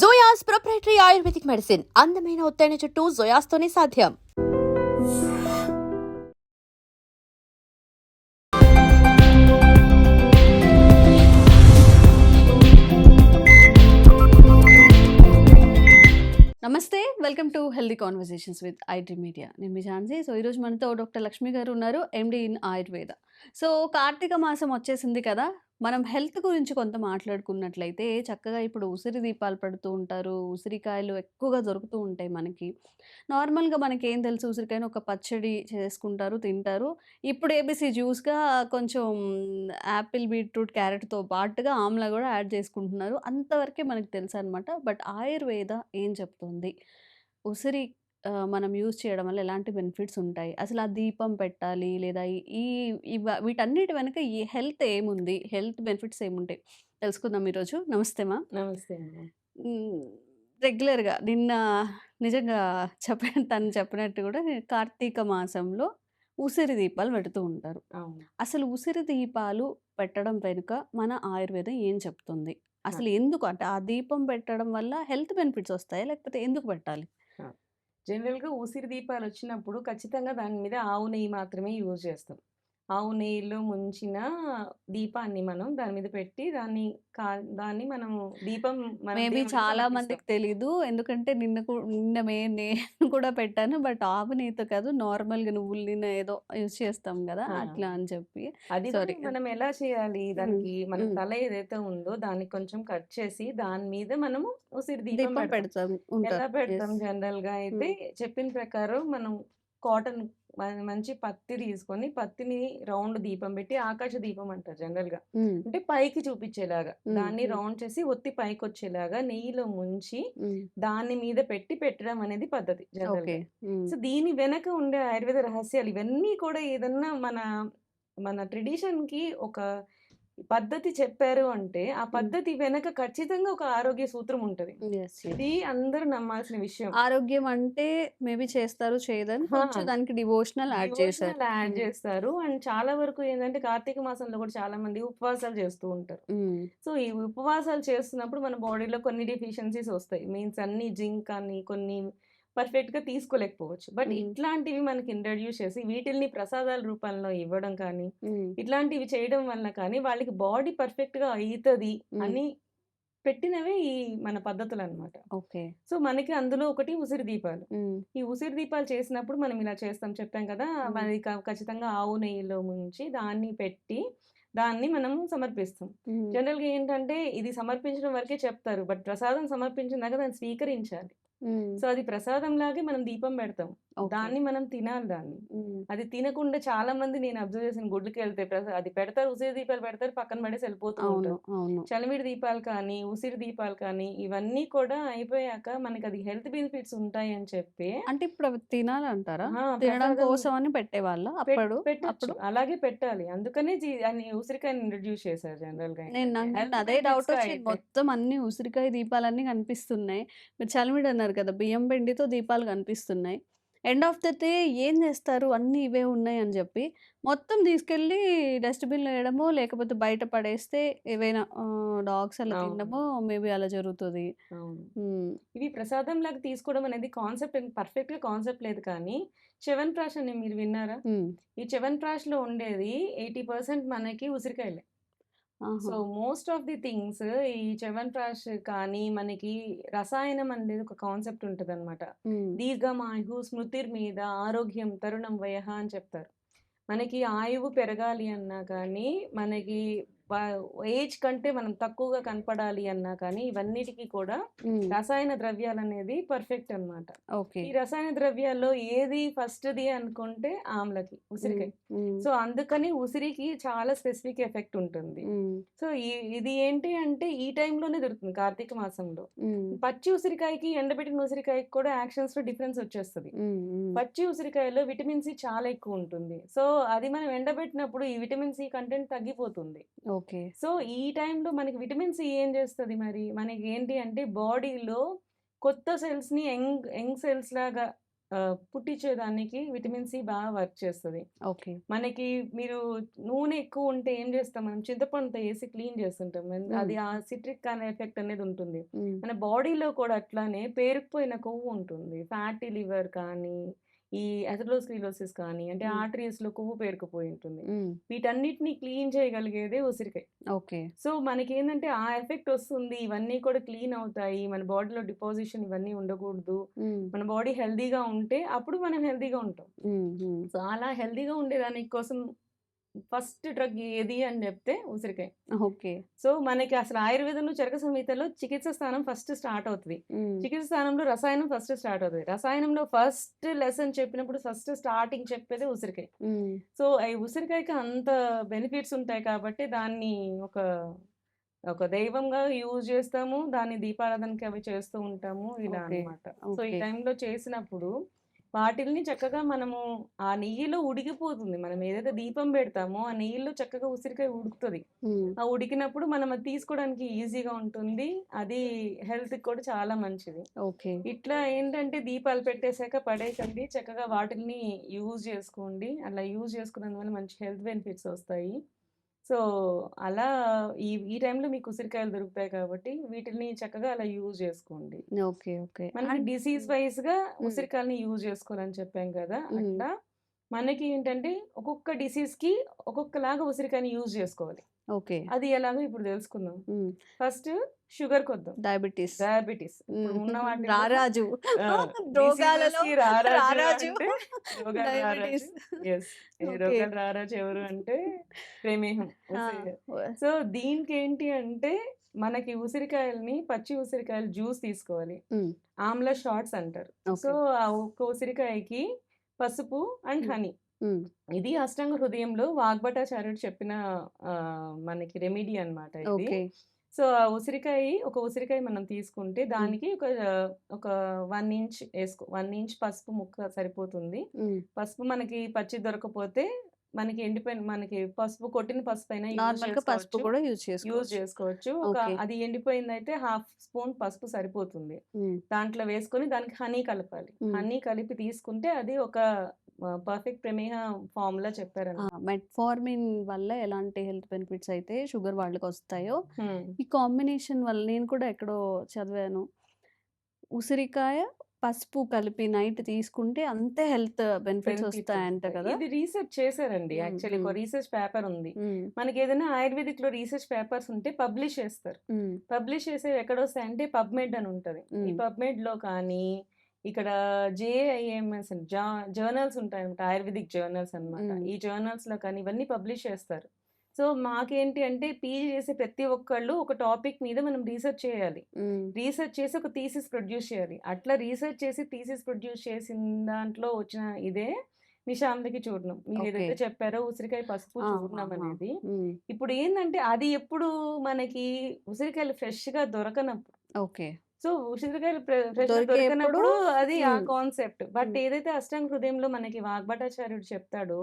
జోయాస్ proprietary ayurvedic medicine అందమైన ఒత్తైన చుట్టూ జోయాస్తోనే సాధ్యం. నమస్తే welcome to healthy conversations with IT media నేను మీ ఝాన్సీ. సో ఈరోజు మనతో డాక్టర్ లక్ష్మి గారు ఉన్నారు MD in Ayurveda so Kartika మాసం వచ్చేసింది కదా మనం హెల్త్ గురించి కొంత మాట్లాడుకున్నట్లయితే చక్కగా ఇప్పుడు ఉసిరి దీపాలు పడుతూ ఉంటారు. ఉసిరికాయలు ఎక్కువగా దొరుకుతూ ఉంటాయి మనకి. నార్మల్గా మనకి ఏం తెలుసు ఉసిరికాయను ఒక పచ్చడి చేసుకుంటారు తింటారు. ఇప్పుడు ఏబీసీ జ్యూస్గా కొంచెం యాపిల్ బీట్రూట్ క్యారెట్తో పాటుగా ఆమ్లా కూడా యాడ్ చేసుకుంటున్నారు. అంతవరకే మనకు తెలుసు అనమాట బట్ ఆయుర్వేద ఏం చెప్తుంది? ఉసిరి మనం యూజ్ చేయడం వల్ల ఎలాంటి బెనిఫిట్స్ ఉంటాయి? అసలు ఆ దీపం పెట్టాలి లేదా ఈ ఇవ- వీటన్నిటి వెనుక ఈ హెల్త్ ఏముంది? హెల్త్ బెనిఫిట్స్ ఏముంటాయి? తెలుసుకుందాం ఈరోజు. నమస్తే మా. నమస్తే అండి. రెగ్యులర్గా నిన్న నిజంగా చెప్ప తను చెప్పినట్టు కూడా కార్తీక మాసంలో ఉసిరి దీపాలు పెడుతూ ఉంటారు. అవును. అసలు ఉసిరి దీపాలు పెట్టడం వెనుక మన ఆయుర్వేదం ఏం చెప్తుంది? అసలు ఎందుకు? అంటే ఆ దీపం పెట్టడం వల్ల హెల్త్ బెనిఫిట్స్ వస్తాయి? లేకపోతే ఎందుకు పెట్టాలి? జనరల్గా ఉసిరి దీపాలు వచ్చినప్పుడు ఖచ్చితంగా దాని మీద ఆవు నెయ్యి మాత్రమే యూజ్ చేస్తాం. ఆవు నెయ్యిలో ముంచిన దీపాన్ని మనం దాని మీద పెట్టి దాన్ని కా దాన్ని మనం దీపం మనం మేబీ దేవుడికి చాలా సమర్పిస్తాం. మందికి తెలీదు ఎందుకంటే నిన్న కూ- నిన్న మే నేను కూడా పెట్టాను బట్ ఆవు నెయ్యితో కాదు నార్మల్గా నువ్వుల నూనె ఏదో యూజ్ చేస్తాం కదా ఆ. అట్లా అని చెప్పి అది కూడా Sorry. మనం ఎలా చేయాలి దానికి మన. తల ఏదైతే ఉందో దాన్ని కొంచెం కట్ చేసి దాని మీద మనము ఉసిరి దీపం దీపం పెడతాం పెడతాం ఎలా ఉంటారు పెడతాం Yes. జనరల్గా అయితే చెప్పిన ప్రకారం మనం కాటన్ మంచి పత్తి తీసుకొని పత్తిని రౌండ్ దీపం పెట్టి ఆకాశ దీపం అంటారు జనరల్గా అంటే పైకి చూపించేలాగా. దాన్ని. రౌండ్ చేసి ఒత్తి పైకి వచ్చేలాగా నెయ్యిలో ముంచి దాని మీద పెట్టి పెట్టడం అనేది పద్ధతి జనరల్ సో దీని వెనక ఉండే ఆయుర్వేద రహస్యాలు ఇవన్నీ కూడా ఏదన్నా మన మన ట్రెడిషన్కి ఒక పద్ధతి చెప్పారు అంటే ఆ పద్ధతి వెనక ఖచ్చితంగా ఒక ఆరోగ్య సూత్రం ఉంటది. ఇది అందరూ నమ్మాల్సిన విషయం. ఆరోగ్యం అంటే మేబీ చేస్తారు చేయదని దానికి డివోషనల్ యాడ్ డివోషనల్ యాడ్ చేస్తారు. అండ్ చాలా వరకు ఏంటంటే కార్తీక మాసంలో కూడా చాలా మంది ఉపవాసాలు చేస్తూ ఉంటారు. సో ఈ ఉపవాసాలు చేస్తున్నప్పుడు మన బాడీలో కొన్ని డెఫిషియన్సీస్ వస్తాయి. మీన్స్ అన్ని జింక్ కానీ కొన్ని పర్ఫెక్ట్గా తీసుకోలేకపోవచ్చు. బట్. ఇట్లాంటివి మనకి ఇంట్రడ్యూస్ చేసి వీటిల్ని ప్రసాదాల రూపంలో ఇవ్వడం కానీ ఇట్లాంటివి చేయడం వల్ల కానీ వాళ్ళకి బాడీ పర్ఫెక్ట్గా అవుతుంది. అని పెట్టినవే ఈ మన పద్ధతులు అన్నమాట ఓకే. సో మనకి అందులో ఒకటి ఉసిరి దీపాలు. ఈ ఉసిరి దీపాలు చేసినప్పుడు మనం ఇలా చేస్తాం చెప్పాం కదా! మ్మ్. మరి క- ఖచ్చితంగా ఆవు నెయ్యిలో ముంచి దాన్ని పెట్టి దాన్ని మనం సమర్పిస్తాం. జనరల్గా ఏంటంటే ఇది సమర్పించడం వరకే చెప్తారు. బట్ ప్రసాదం సమర్పించిన దాకా దాన్ని స్వీకరించాలి. సో అది ప్రసాదం లాగే మనం దీపం పెడతాం. దాన్ని మనం తినాలి దాన్ని. అది తినకుండా చాలా మంది నేను అబ్జర్వ్ చేసిన గుడ్లకి వెళ్తే అది పెడతారు ఉసిరి దీపాలు పెడతారు పక్కన పడేసి వెళ్ళిపోతూ ఉంటారు. చలిమిడి దీపాలు కానీ ఉసిరి దీపాలు కానీ ఇవన్నీ కూడా అయిపోయాక మనకి అది హెల్త్ బెనిఫిట్స్ ఉంటాయి అని చెప్పి అంటే ఇప్పుడు అవి తినాలంటారా? తినడం కోసం అని పెట్టేవాళ్ళ అప్పుడు? అలాగే పెట్టాలి. అందుకనే ఉసిరికాయని ఇంట్రడ్యూస్ చేశారు జనరల్గా నేను అదే డౌట్ వచ్చింది. మొత్తం అన్ని ఉసిరికాయ దీపాలన్నీ కనిపిస్తున్నాయి. మీరు చలిమిడి అన్నారు కదా బియ్యం పిండితో దీపాలు కనిపిస్తున్నాయి. ఎండ్ ఆఫ్ ద డే ఏం చేస్తారు? అన్నీ ఇవే ఉన్నాయి అని చెప్పి మొత్తం తీసుకెళ్ళి డస్ట్బిన్లో వేయడమో లేకపోతే బయట పడేస్తే ఏవైనా డాగ్స్ అలా తినడమో మేబీ అలా జరుగుతుంది. ఇవి ప్రసాదం లాగా తీసుకోవడం అనేది కాన్సెప్ట్ పర్ఫెక్ట్గా కాన్సెప్ట్ లేదు కానీ చెవన్ ప్రాష్ అని మీరు విన్నారా? ఈ చెవన్ ప్రాష్లో ఉండేది ఎయిటీ పర్సెంట్ మనకి ఉసిరికాయలే. So most of the things ఈ చెవన్ ప్రాష్ కానీ మనకి రసాయనం అనేది ఒక కాన్సెప్ట్ ఉంటుంది అనమాట దీర్ఘమాయు స్మృతిర్ మీద ఆరోగ్యం తరుణం వయః అని చెప్తారు. మనకి ఆయువు పెరగాలి అన్నా కానీ మనకి ఏజ్ కంటే మనం తక్కువగా కనపడాలి అన్నా కానీ ఇవన్నిటికీ కూడా రసాయన ద్రవ్యాలు అనేది పర్ఫెక్ట్ అన్నమాట. ఓకే. ఈ రసాయన ద్రవ్యాల్లో ఏది ఫస్ట్ది అనుకుంటే ఆమ్లకి ఉసిరికాయ. సో అందుకని ఉసిరికి చాలా స్పెసిఫిక్ ఎఫెక్ట్ ఉంటుంది. సో ఇది ఏంటి అంటే ఈ టైంలోనే దొరుకుతుంది కార్తీక మాసంలో. పచ్చి ఉసిరికాయకి ఎండబెట్టిన ఉసిరికాయకి కూడా యాక్షన్స్లో డిఫరెన్స్ వచ్చేస్తుంది. పచ్చి ఉసిరికాయలో విటమిన్ సి చాలా ఎక్కువ ఉంటుంది. సో అది మనం ఎండబెట్టినప్పుడు ఈ విటమిన్ సి కంటెంట్ తగ్గిపోతుంది. ఓకే సో ఈ టైంలో మనకి విటమిన్ సి ఏం చేస్తుంది మరి మనకి ఏంటి అంటే బాడీలో కొత్త సెల్స్ని యంగ్ యంగ్ సెల్స్ లాగా పుట్టించేదానికి విటమిన్ సి బాగా వర్క్ చేస్తది. ఓకే. మనకి మీరు నూనె ఎక్కువ ఉంటే ఏం చేస్తాం మనం చింతపండుతో ఏసి క్లీన్ చేస్తుంటాం. అది ఆ సిట్రిక్ అనే ఎఫెక్ట్ అనేది ఉంటుంది. మన బాడీలో కూడా అట్లానే పేరుకుపోయిన కొవ్వు ఉంటుంది. ఫ్యాటీ లివర్ కానీ, ఈ అథెరోస్క్లెరోసిస్ కానీ అంటే హ్మ్. ఆర్టరీస్‌లో కొవ్వు పేరుకుపోయి ఉంటుంది. వీటన్నిటిని క్లీన్ చేయగలిగేదే ఉసిరికాయ. ఓకే. సో, మనకేందంటే ఆ ఎఫెక్ట్ వస్తుంది. ఇవన్నీ కూడా క్లీన్ అవుతాయి. మన బాడీలో డిపాజిషన్ ఇవన్నీ ఉండకూడదు. మన బాడీ హెల్తీగా ఉంటే అప్పుడు మనం హెల్తీగా ఉంటాం. సో, అలా హెల్తీగా ఉండేదాని కోసం ఫస్ట్ డ్రగ్ ఏది అని చెప్తే ఉసిరికాయ. ఓకే. సో, మనకి అసలు ఆయుర్వేదంలో చరక సంహితలో చికిత్స స్థానం ఫస్ట్ స్టార్ట్ అవుతది. చికిత్స స్థానంలో రసాయనం ఫస్ట్ స్టార్ట్ అవుతది. రసాయనంలో ఫస్ట్ లెసన్ చెప్పినప్పుడు ఫస్ట్ స్టార్టింగ్ చెప్పేదే ఉసిరికాయ. సో, ఈ ఉసిరికాయకి అంత బెనిఫిట్స్ ఉంటాయి కాబట్టి దాన్ని ఒక ఒక దైవంగా యూజ్ చేస్తాము. దాన్ని దీపారాధనకి అవి చేస్తూ ఉంటాము. ఇలా ఓకే. అన్నమాట. సో, ఈ. టైంలో చేసినప్పుడు వాటిల్ని చక్కగా మనము ఆ నెయ్యిలో ఉడికిపోతుంది. మనం ఏదైతే దీపం పెడతామో ఆ నెయ్యిలో చక్కగా ఉసిరికాయ ఉడుకుతది. ఆ ఉడికినప్పుడు మనం అది తీసుకోవడానికి ఈజీగా ఉంటుంది. అది హెల్త్‌కి కూడా చాలా మంచిది. ఓకే. ఇట్లా ఏంటంటే దీపాలు పెట్టేసాక పడేయకండి. చక్కగా వాటిల్ని యూజ్ చేసుకోండి. అలా యూజ్ చేసుకున్నందువల్ల మంచి హెల్త్ బెనిఫిట్స్ వస్తాయి. సో, అలా ఈ ఈ టైంలో మీకు ఉసిరికాయలు దొరుకుతాయి కాబట్టి వీటిల్ని చక్కగా అలా యూజ్ చేసుకోండి. ఓకే. ఓకే. మనకి డిసీజ్. వైస్‌గా హ్మ్. ఉసిరికాయలని యూజ్ చేసుకోవాలని చెప్పాం కదా! అట్లా మనకి ఏంటంటే ఒక్కొక్క డిసీజ్‌కి ఒక్కొక్కలాగా ఉసిరికాయని యూజ్ చేసుకోవాలి. ఓకే. అది ఎలాగో ఇప్పుడు తెలుసుకుందాం. హ్మ్. ఫస్ట్ షుగర్‌కొద్దాం. డయాబెటిస్. డయాబెటిస్. ఉన్న వాటిల్లో రారాజు. రారాజు రోగాల రారాజు. ఎవరు అంటే ప్రమేహం. సో, దీనికేంటి అంటే మనకి ఉసిరికాయలని పచ్చి ఉసిరికాయలు జ్యూస్ తీసుకోవాలి. ఆమ్లా షాట్స్ అంటారు. సో. ఆ ఒక్క ఉసిరికాయకి పసుపు అండ్. హనీ. ఇది అష్టాంగ హృదయంలో వాగ్భటాచార్యుడు చెప్పిన మనకి రెమెడీ అన్నమాట ఇది. సో, ఆ ఉసిరికాయ ఒక ఉసిరికాయ మనం తీసుకుంటే. దానికి ఒక ఒక 1 ఇంచ్ ఏసుకో 1 ఇంచ్ పసుపు ముక్క సరిపోతుంది. పసుపు మనకి పచ్చిది దొరకకపోతే మనకి ఎండిపోయిన మనకి పసుపు కొట్టిన యూజ్ నార్మల్‌గా పసుపు. కూడా యూజ్ యూజ్ చేసుకోవచ్చు. ఒక. అది ఎండిపోయిందయితే హాఫ్ స్పూన్ పసుపు సరిపోతుంది. దాంట్లో వేసుకొని దానికి హనీ కలపాలి. హనీ కలిపి తీసుకుంటే అది ఒక పర్ఫెక్ట్ ప్రమేహ ఫార్ములా! చెప్పారన్నమాట. మెట్ఫార్మిన్ వల్ల ఎలాంటి హెల్త్ బెనిఫిట్స్ అయితే షుగర్ వాళ్ళకొస్తాయో, హ్మ్. ఈ కాంబినేషన్ వల్ల నేను కూడా ఎక్కడో చదివాను. ఉసిరికాయ, పసుపు కలిపి నైట్ తీసుకుంటే అంతే హెల్త్ బెనిఫిట్స్ వస్తాయంట వస్తాయి. కదా! ఇది రీసెర్చ్ చేశారండి. యాక్చువల్లీ ఒక. రీసెర్చ్ పేపర్ ఉంది. హ్మ్. మనకేదైనా ఆయుర్వేదిక్‌లో రీసెర్చ్ పేపర్స్ ఉంటే పబ్లిష్ చేస్తారు. పబ్లిష్ చేసేవి ఎక్కడొస్తాయంటే పబ్‌మెడ్ అని ఉంటది. ఈ హ్మ్. పబ్‌మెడ్‌లో కానీ, ఇక్కడ జేఐఎంఎస్ జర్నల్స్ ఉంటాయన్నమాట. ఆయుర్వేదిక్ జర్నల్స్ అన్నమాట. హ్మ్. ఈ జర్నల్స్‌లో కానీ ఇవన్నీ పబ్లిష్ చేస్తారు. సో, మాకేంటి అంటే పీజీ చేసే ప్రతి ఒక్కళ్ళు ఒక టాపిక్ మీద మనం రీసెర్చ్ చేయాలి. రీసెర్చ్ చేసి ఒక థీసిస్ ప్రొడ్యూస్ చేయాలి. అట్లా రీసెర్చ్ చేసి థీసిస్ ప్రొడ్యూస్ చేసిన దాంట్లో వచ్చిన ఇదే నిశాంతకి చూర్ణం. ఓకే. మీరేదైతే చెప్పారో ఉసిరికాయ పసుపు ఆహా! అనేది. ఇప్పుడు ఏందంటే అది ఎప్పుడు మనకి ఉసిరికాయలు ఫ్రెష్‌గా దొరకనప్పుడు. ఓకే. సో, ఉసిరికాయలు దొరకనప్పుడు అది ఆ. కాన్సెప్ట్. బట్. ఏదైతే అష్టాంగ హృదయంలో మనకి వాగ్భటాచార్యుడు చెప్తాడో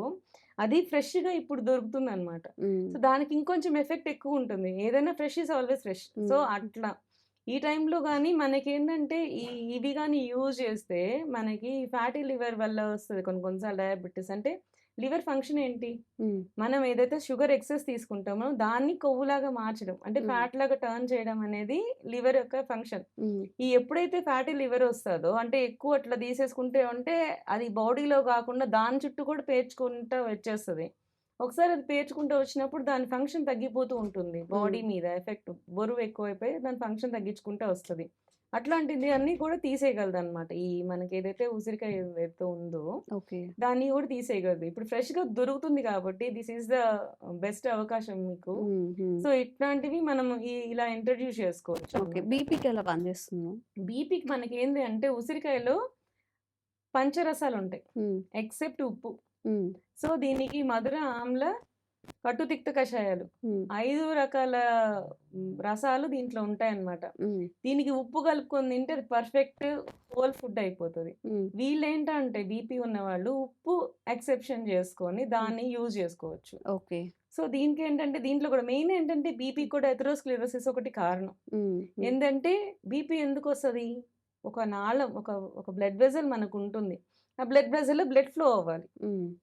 అది ఫ్రెష్‌గా ఇప్పుడు దొరుకుతుందన్నమాట. సో, హ్మ్. దానికి ఇంకొంచెం ఎఫెక్ట్ ఎక్కువుంటుంది. ఏదైనా fresh is always fresh. So. అట్లా. ఈ టైంలో గాని మనకేంటంటే ఈ ఇవి గాని యూజ్ చేస్తే మనకి ఫ్యాటీ లివర్ వల్ల వస్తది కొన్ని కొన్ని సార్లు డయాబెటిస్. అంటే లివర్ ఫంక్షన్ ఏంటి? మనం ఏదైతే షుగర్ ఎక్సెస్ తీసుకుంటామో దాన్ని కొవ్వులాగా మార్చడం. అంటే హ్మ్. ఫ్యాట్‌లాగా టర్న్ చేయడం అనేది లివర్ యొక్క ఫంక్షన్. ఈ ఎప్పుడైతే ఫ్యాటీ లివర్ వస్తదో అంటే ఎక్కువ అట్లా తీసేసుకుంటే ఉంటే అది బాడీలో కాకుండా దాని చుట్టూ కూడా పేర్చుకుంటా వచ్చేస్తది. ఒకసారి అది పేర్చుకుంటూ వచ్చినప్పుడు దాని ఫంక్షన్ తగ్గిపోతూ ఉంటుంది. బాడీ మీద ఎఫెక్ట్ బరువు ఎక్కువైపోయి దాని ఫంక్షన్ తగ్గించుకుంటా వస్తది. అట్లాంటిది అన్నీ కూడా తీసేయగలదన్నమాట. ఈ మనకేదైతే ఉసిరికాయ ఏదైతే ఉందో. దాన్ని కూడా తీసేయగలదు. ఇప్పుడు ఫ్రెష్‌గా దొరుకుతుంది కాబట్టి దిస్ ఈస్ ద బెస్ట్ అవకాశం మీకు. సో, ఇట్లాంటివి మనం ఇలా ఇంట్రొడ్యూస్ చేసుకోవచ్చు. బీపీకి ఎలా పనిచేస్తుందో? బీపీకి మనకేంది అంటే ఉసిరికాయలో పంచరసాలుంటాయి. హ్మ్. ఎక్సెప్ట్ ఉప్పు. సో, దీనికి మధుర, ఆమ్ల, కటు, తిక్త కషాయాలు. 5 రకాల రసాలు దీంట్లో ఉంటాయన్నమాట. దీనికి ఉప్పు కలుపుకొని తింటే అది పర్ఫెక్ట్ హోల్ ఫుడ్ అయిపోతది. వీళ్ళేంటంటే బీపీ ఉన్నవాళ్ళు ఉప్పు ఎక్సెప్షన్ చేసుకొని. దాన్ని యూజ్ చేసుకోవచ్చు. ఓకే. సో, దీనికేంటంటే దీంట్లో కూడా మెయిన్ ఏంటంటే బీపీ కూడా అథెరోస్క్లెరోసిస్ ఒకటి కారణం. ఏందంటే బీపీ ఎందుకొస్తది? ఒక నాళం ఒక ఒక బ్లడ్ వెసెల్ మనకుంటుంది. ఆ బ్లడ్ వెజల్‌లో బ్లడ్ ఫ్లో అవ్వాలి.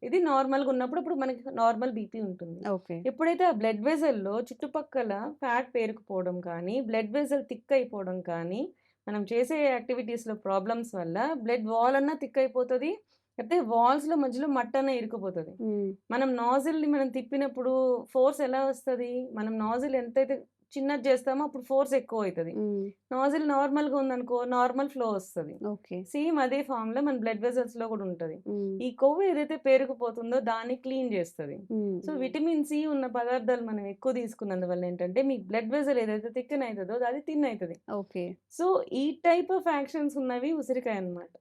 ఇది నార్మల్‌గా ఉన్నప్పుడు అప్పుడు మనకి నార్మల్ బీపీ ఉంటుంది. ఎప్పుడైతే ఆ బ్లడ్ వెజల్‌లో చుట్టుపక్కల ఫ్యాట్ పేరుకుపోవడం కానీ, బ్లడ్ వెజల్ థిక్ అయిపోవడం కానీ, మనం చేసే యాక్టివిటీస్‌లో ప్రాబ్లమ్స్ వల్ల బ్లడ్ వాల్ అన్నా థిక్ అయిపోతది. లేకపోతే వాల్స్‌లో మధ్యలో మట్టన్నా ఇరుక్కుపోతది. హ్మ్. మనం నాజిల్‌ని మనం తిప్పినప్పుడు ఫోర్స్ ఎలా వస్తది? మనం నాజిల్ ఎంతైతే చిన్నది చేస్తామో అప్పుడు ఫోర్స్ ఎక్కువైతది. హ్మ్. నాజిల్ నార్మల్‌గా ఉందనుకో నార్మల్ ఫ్లో వస్తది. ఓకే. సేమ్ అదే ఫార్మ్‌లో మన బ్లడ్ వెసల్స్‌లో కూడా ఉంటది. ఈ కొవ్వు ఏదైతే పేరుకుపోతుందో దాన్ని క్లీన్ చేస్తది. సో. విటమిన్ సి ఉన్న పదార్థాలు మనం ఎక్కువ తీసుకున్నందువల్ల ఏంటంటే, మీ బ్లడ్ వెసల్ ఏదైతే థికెన్ అయితదో అది థిన్ అయితది. ఓకే. సో, ఈ టైప్ ఆఫ్ యాక్షన్స్ ఉన్నవి ఉసిరికాయ అన్నమాట.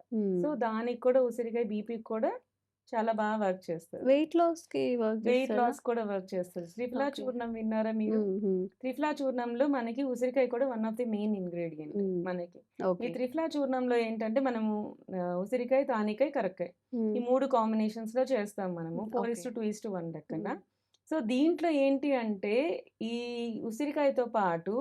సో. దానికి కూడా ఉసిరికాయ బీపీకి కూడా చాలా బాగా వర్క్ చేస్తది. వెయిట్ లాస్‌కి వర్క్ వెయిట్? లాస్ కూడా వర్క్ చేస్తది. త్రిఫలా. చూర్ణం విన్నారా మీరు? త్రిఫలా చూర్ణంలో మనకి ఉసిరికాయ కూడా one of the main ingredient. మనకి. ఈ. త్రిఫలా చూర్ణంలో ఏంటంటే మనము ఉసిరికాయ, తానికాయ, కరక్కాయ ఈ హ్మ్. 3 కాంబినేషన్స్‌లో చేస్తాం మనము. ఓకే. 4:2:1 లెక్కన. హ్మ్. సో, దీంట్లో ఏంటి అంటే ఈ ఉసిరికాయతో పాటు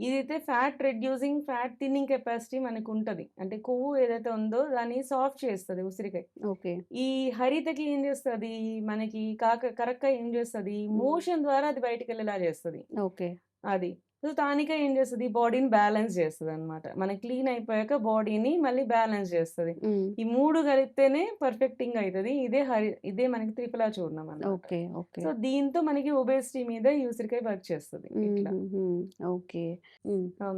ఇదైతే fat reducing, fat thinning capacity మనకుంటది. అంటే కొవ్వు ఏదైతే ఉందో దాన్ని సాఫ్ట్ చేస్తది ఉసిరికాయ. ఓకే. ఈ హరితకి ఏం చేస్తది? మనకి కాక కరక్కాయ ఏం చేస్తది? మోషన్ ద్వారా అది బయటికెళ్ళేలా చేస్తది. ఓకే. అది. సో, తానికాయ ఏం చేస్తది? బాడీని బ్యాలెన్స్ చేస్తదనమాట. మనకి క్లీన్ అయిపోయాక బాడీని మళ్ళీ బ్యాలెన్స్ చేస్తది. ఈ 3 కలిపితేనే పర్ఫెక్టింగ్ అయితది. ఇదే హరి ఇదే మనకి త్రిఫలా చూర్ణం. ఓకే. ఓకే. సో, దీంతో మనకి ఒబేసిటీ మీద ఈ ఉసిరికాయ వర్క్ చేస్తది. ఇట్లా. ఓకే.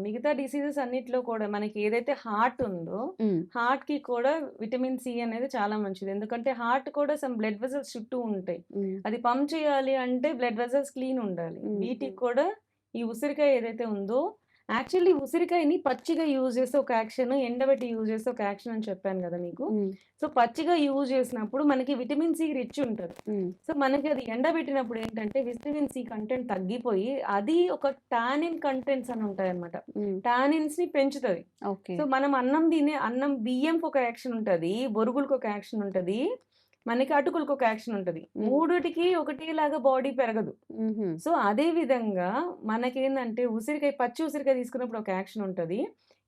మిగతా డిసీజెస్ అన్నిట్లో కూడా మనకి ఏదైతే హార్ట్ ఉందో, హ్మ్. హార్ట్‌కి కూడా విటమిన్ సి అనేది చాలా మంచిది. ఎందుకంటే హార్ట్ కూడా సమ్ బ్లడ్ వెసల్స్ చుట్టూ ఉంటాయి. అది పంప్ చేయాలి అంటే బ్లడ్ వెసల్స్ క్లీన్ ఉండాలి. వీటికి. కూడా ఈ ఉసిరికాయ ఏదైతే ఉందో యాక్చువల్లీ ఉసిరికాయని పచ్చిగా యూజ్ చేస్తే ఒక యాక్షన్, ఎండబెట్టి యూజ్ చేస్తే ఒక యాక్షన్ అని చెప్పాను కదా మీకు. సో, పచ్చిగా యూజ్ చేసినప్పుడు మనకి విటమిన్ సి రిచ్ ఉంటది. సో, మనకి అది ఎండబెట్టినప్పుడు ఏంటంటే విటమిన్ సి కంటెంట్ తగ్గిపోయి అది ఒక టానిన్ కంటెంట్స్ అని ఉంటాయన్నమాట. హ్మ్. టానిన్స్‌ని పెంచుతది. ఓకే. సో, మనం అన్నం తినే అన్నం బియ్యంకి ఒక యాక్షన్ ఉంటది. బొరుగులకి ఒక యాక్షన్ ఉంటది. మనకి అటుకులకి ఒక యాక్షన్ ఉంటది. మూడిటికి ఒకటేలాగా బాడీ పెరగదు. సో, అదే విధంగా మనకేందంటే ఉసిరికాయ పచ్చి ఉసిరికాయ తీసుకున్నప్పుడు ఒక యాక్షన్ ఉంటది.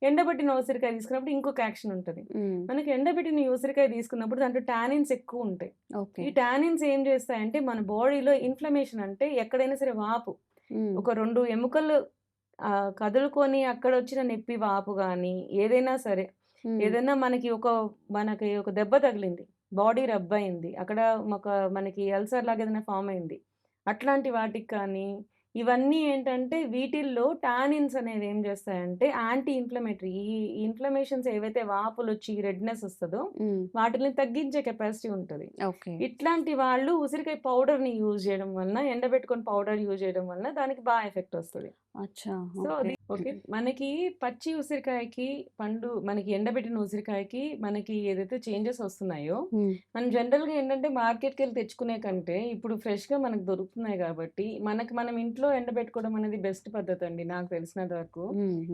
ఎండబెట్టిన ఉసిరికాయ తీసుకున్నప్పుడు ఇంకొక యాక్షన్ ఉంటది. మనకి ఎండబెట్టిన ఉసిరికాయ తీసుకున్నప్పుడు దాంట్లో టానిన్స్ ఎక్కువ ఉంటాయి. ఈ టానిన్స్ ఏం చేస్తాయంటే మన బాడీలో ఇన్‌ఫ్లమేషన్ అంటే ఎక్కడైనా సరే వాపు. ఒక 2 ఎముకలు కదులుకొని అక్కడొచ్చిన నొప్పి వాపు గాని, ఏదైనా సరే. ఏదైనా మనకి ఒక మనకి ఒక దెబ్బ తగిలింది. బాడీ రబ్ అయింది. అక్కడ ఒక మనకి అల్సర్ లాగా ఏదైనా ఫార్మ్ అయింది. అట్లాంటి వాటికి కానీ ఇవన్నీ ఏంటంటే వీటిల్లో టానిన్స్ అనేవి ఏం చేస్తాయంటే యాంటీ ఇన్‌ఫ్లమేటరీ ఈ ఇన్‌ఫ్లమేషన్స్ ఏవైతే వాపులొచ్చి రెడ్‌నెస్ వస్తదో. వాటిని తగ్గించే కెపాసిటీ ఉంటది. ఓకే. ఇట్లాంటి వాళ్ళు ఉసిరికాయ పౌడర్‌ని యూజ్ చేయడం వలన ఎండబెట్టుకొని పౌడర్ యూజ్ చేయడం వలన దానికి బా ఎఫెక్ట్ వస్తది. అచ్చా! So, okay. మనకి పచ్చి ఉసిరికాయకి, పండు మనకి ఎండబెట్టిన ఉసిరికాయకి మనకి ఏదైతే చేంజెస్ వస్తున్నాయో. మనం జనరల్‌గా ఏంటంటే మార్కెట్‌కెళ్ళి తెచ్చుకునే కంటే ఇప్పుడు ఫ్రెష్‌గా మనకు దొరుకుతున్నాయి కాబట్టి మనకి మనం ఇంట్లో ఎండబెట్టుకోవడం అనేది బెస్ట్ పద్ధతండి నాకు తెలిసినంత వరకు.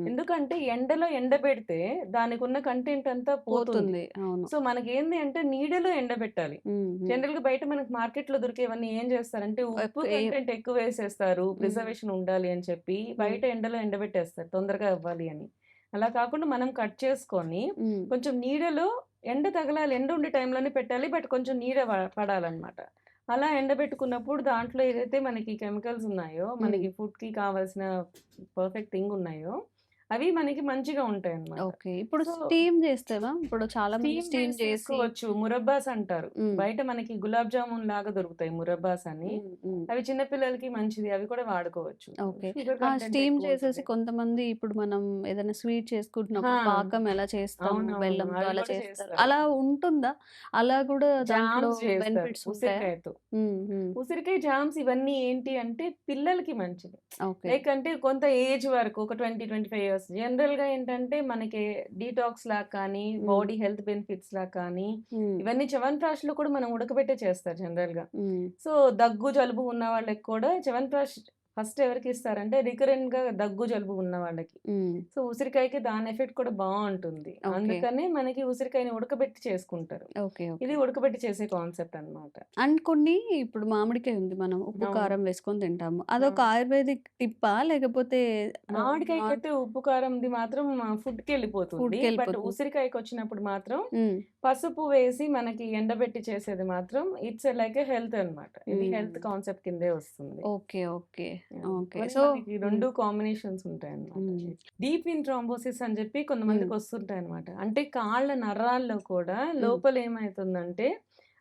ఎందుకంటే ఎండలో ఎండబెడితే దానికున్న కంటెంట్ అంతా పోతుంది. సో, మనకేంది అంటే నీడలో ఎండబెట్టాలి. హ్మ్. జనరల్‌గా బయట మనకు మార్కెట్‌లో దొరికేవన్నీ ఏం చేస్తారంటే ఉప్పు ఎక్కువ కంటెంట్ ఎక్కువేసేస్తారు. హ్మ్. ప్రిజర్వేషన్ ఉండాలి అని చెప్పి. బయట ఎండలో ఎండబెట్టేస్తారు తొందరగా అవ్వాలి అని. అలా కాకుండా మనం కట్ చేసుకొని. కొంచెం నీడలో ఎండ తగలాలి. ఎండ ఉండే టైంలోనే పెట్టాలి. బట్ కొంచెం నీడ పడాలన్నమాట. అలా ఎండబెట్టుకున్నప్పుడు దాంట్లో ఏదైతే మనకి కెమికల్స్ ఉన్నాయో. మనకి ఫుడ్‌కి కావాల్సిన పర్ఫెక్ట్ థింగ్ ఉన్నాయో అవి మనకి మంచిగా ఉంటాయన్నమాట. ఓకే. ఇప్పుడు స్టీమ్ చేస్తేనా? ఇప్పుడు చాలా మంది స్టీమ్ స్టీమ్ చేసి చేసి తీసుకోవచ్చు. మురబ్బాస్ అంటారు. బయట మనకి గులాబ్ జామున్ లాగా దొరుకుతాయి మురబ్బాస్ అని. అవి చిన్న పిల్లలకి మంచిది. అవి కూడా వాడుకోవచ్చు. ఓకే. స్టీమ్ చేసేసి. కొంతమంది ఇప్పుడు మనం ఏదైనా స్వీట్! చేసుకుంటున్నప్పుడు పాకం ఎలా. బెల్లంతో అవి అలా చేస్తారు. అలా ఉంటుందా? అలా కూడా దాంట్లో బెనిఫిట్స్ ఉంటాయా? ఉసిరికాయతో. ఉసిరికాయ జామ్స్ ఇవన్నీ ఏంటి అంటే పిల్లలకి మంచిది. లైక్ అంటే కొంత ఏజ్ వరకు ఒక 20, 25 ఇయర్స్ జనరల్‌గా ఏంటంటే మనకి డీటాక్స్ లాగా కానీ. బాడీ హెల్త్ బెనిఫిట్స్ లాగా కానీ హ్మ్. ఇవన్నీ చ్యవన్ప్రాష్‌లో కూడా మనం ఉడకబెట్టే చేస్తారు జనరల్‌గా. సో, దగ్గు, జలుబు ఉన్న వాళ్ళకి కూడా చ్యవన్ప్రాష్ ఫస్ట్ ఎవరికి ఇస్తారంటే రికరెంట్గా దగ్గు జలుబు ఉన్న వాళ్ళకి సో ఉసిరికాయకి దాని ఎఫెక్ట్ కూడా బాగుంటుంది. అందుకనే మనకి ఉసిరికాయని ఉడకబెట్టి చేసుకుంటారు ఇది ఉడకబెట్టి చేసే కాన్సెప్ట్ అన్నమాట అండ్ కొన్ని ఇప్పుడు మామిడికాయ ఉంది మనం ఉప్పు. కారం వేసుకొని తింటాము అదొక. ఆయుర్వేదిక్ టిప్పా లేకపోతే నార్- అయితే ఉప్పు కారంది మాత్రం ఫుడ్కి వెళ్ళిపోతుంది బట్. ఉసిరికాయకి వచ్చినప్పుడు మాత్రం పసుపు వేసి మనకి ఎండబెట్టి చేసేది మాత్రం ఇట్స్ లైక్ హెల్త్ అన్నమాట ఇది. హెల్త్ కాన్సెప్ట్ కిందే వస్తుంది ఓకే ఓకే. ఓకే. సో మనకి రెండు కాంబినేషన్స్ ఉంటాయి. అన్నమాట డీప్ ఇన్ థ్రాంబోసిస్ అని చెప్పి కొంతమందికి వస్తుంటాయి అనమాట అంటే కాళ్ళ నరాల్లో కూడా లోపల ఏమైతుందంటే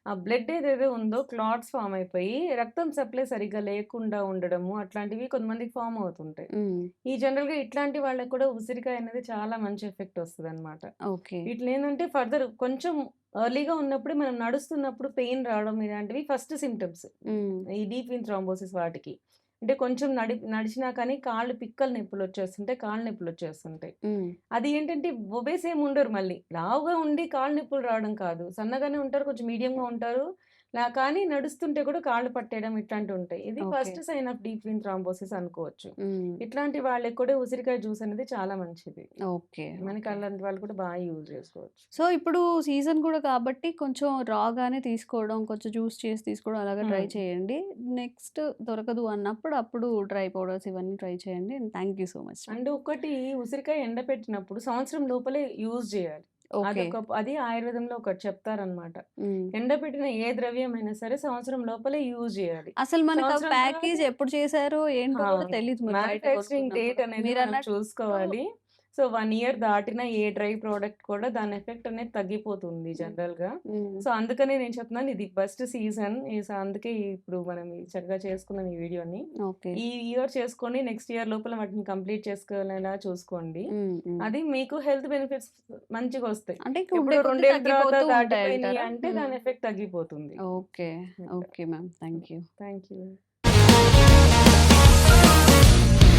ఆ బ్లడ్ ఏదైతే ఉందో క్లాట్స్ ఫామ్ అయిపోయి రక్తం సప్లై సరిగ్గా లేకుండా ఉండడము అట్లాంటివి కొంతమందికి ఫామ్ అవుతుంటాయి. ఈ జనరల్గా ఇట్లాంటి వాళ్ళకి కూడా ఉసిరికాయ అనేది చాలా మంచి ఎఫెక్ట్ వస్తుంది అనమాట ఓకే. వీటిలో ఏంటంటే ఫర్దర్ కొంచెం ఎర్లీగా ఉన్నప్పుడు మనం నడుస్తున్నప్పుడు పెయిన్ రావడం ఇలాంటివి ఫస్ట్ సిమ్టమ్స్ ఉమ్, ఈ డీప్ ఇన్ థ్రాంబోసిస్ వాటికి. అంటే కొంచెం నడి నడిచినా కానీ కాళ్ళు పిక్కలు నొప్పులు వచ్చేస్తుంటాయి కాళ్ళు నొప్పులు వచ్చేస్తుంటాయి. అది ఏంటంటే ఒబేస్ ఏమి ఉండరు మళ్ళీ. లావుగా ఉండి కాళ్ళు నొప్పులు రావడం కాదు. సన్నగానే ఉంటారు కొంచెం మీడియంగా ఉంటారు. లా కానీ నడుస్తుంటే కూడా కాళ్ళు పట్టేయడం ఇట్లాంటివి ఉంటాయి ఇది. First sign of deep in thrombosis అనుకోవచ్చు. ఇట్లాంటి వాళ్ళకి కూడా ఉసిరికాయ జ్యూస్ అనేది చాలా మంచిది. ఓకే మనకి. అలాంటి వాళ్ళు కూడా బాగా యూజ్ చేసుకోవచ్చు. సో ఇప్పుడు సీజన్ కూడా కాబట్టి కొంచెం రాగానే తీసుకోవడం కొంచెం జ్యూస్ చేసి తీసుకోవడం అలాగా ట్రై. చేయండి. నెక్స్ట్ దొరకదు అన్నప్పుడు అప్పుడు డ్రై పౌడర్స్ ఇవన్నీ ట్రై చేయండి. Thank you so much and. ఒకటి ఉసిరికాయ ఎండబెట్టినప్పుడు సంవత్సరం లోపలే యూజ్ చేయాలి. అదొక అది ఆయుర్వేదంలో ఒకటి చెప్తారనమాట. ఎండబెట్టిన ఏ ద్రవ్యమైనా సరే సంవత్సరం లోపలే యూజ్ చేయాలి అసలు మనకు ప్యాకేజ్ ఎప్పుడు చేశారో ఏంటో తెలియదు మ్యానుఫ్యాక్చరింగ్ డేట్. అనేది చూసుకోవాలి సో వన్ ఇయర్ దాటిన ఏ డ్రై ప్రోడక్ట్ కూడా దాని ఎఫెక్ట్ అనేది తగ్గిపోతుంది జనరల్గా. సో అందుకనే నేను చెప్తున్నాను ఇది బెస్ట్ సీజన్. అందుకే ఇప్పుడు మనం చక్కగా చేసుకున్నాం ఈ వీడియోని. ఈ ఇయర్ చేసుకొని నెక్స్ట్ ఇయర్ లోపల వాటిని కంప్లీట్ చేసుకోవాలా చూసుకోండి. అది మీకు హెల్త్ బెనిఫిట్స్ మంచిగా వస్తాయి. అంటే ఇప్పుడు రెండేళ్ళ తర్వాత దాటిపోయినాయి అంటే దాని. ఎఫెక్ట్ తగ్గిపోతుంది. Okay. Okay ma'am. Thank you. Thank you.